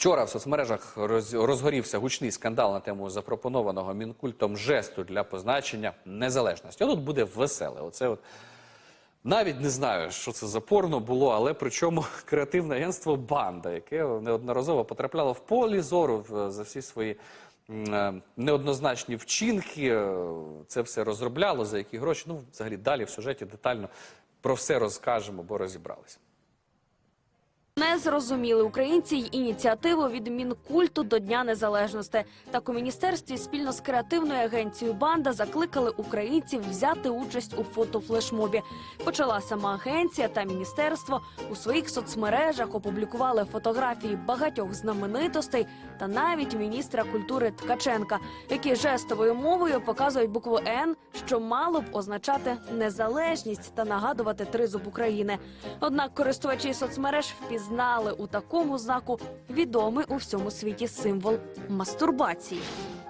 Вчора в соцмережах розгорівся гучний скандал на тему запропонованого мінкультом жесту для позначення незалежності. Тут буде веселе. Оце от навіть не знаю, що це за порно було, але причому креативне агентство Банда, яке неодноразово потрапляло в полі зору за всі свої е, неоднозначні вчинки. е, Це все розробляло, за які гроші. Ну, взагалі, далі в сюжеті детально про все розкажемо, бо розібралися. Не зрозуміли українці й ініціативу від Мінкульту до Дня Незалежності. Так у міністерстві спільно з креативною агенцією Банда закликали українців взяти участь у фотофлешмобі. Почала сама агенція та міністерство у своїх соцмережах опублікували фотографії багатьох знаменитостей та навіть міністра культури Ткаченка, які жестовою мовою показують букву Н, що мало б означати незалежність та нагадувати тризуб України. Однак користувачі соцмереж впізнали у такому знаку відомий у всьому світі символ мастурбації.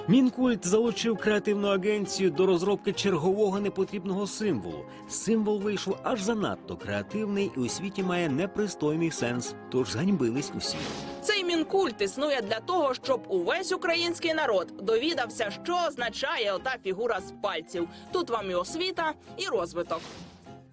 Мінкульт залучив креативну агенцію до розробки чергового непотрібного символу. Символ вийшов аж занадто креативний і у світі має непристойний сенс. Тож зганьбились усі. Цей мінкульт існує для того, щоб увесь український народ довідався, що означає ота фігура з пальців. Тут вам і освіта, і розвиток.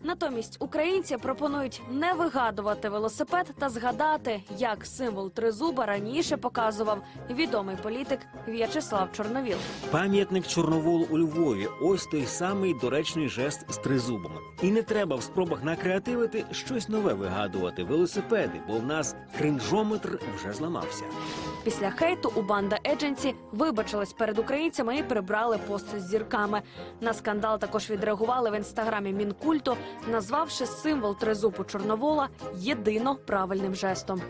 Натомість українці пропонують не вигадувати велосипед та згадати, як символ тризуба раніше показував відомий політик В'ячеслав Чорновіл. Пам'ятник Чорноволу у Львові. Ось той самий доречний жест з тризубом. І не треба в спробах накреативити щось нове вигадувати велосипеди, бо в нас кринжометр вже зламався. Після хейту у банда Едженсі вибачилась перед українцями і прибрали пост з зірками. На скандал також відреагували в інстаграмі мінкульту, назвавши символ тризубу Чорновола єдино правильним жестом.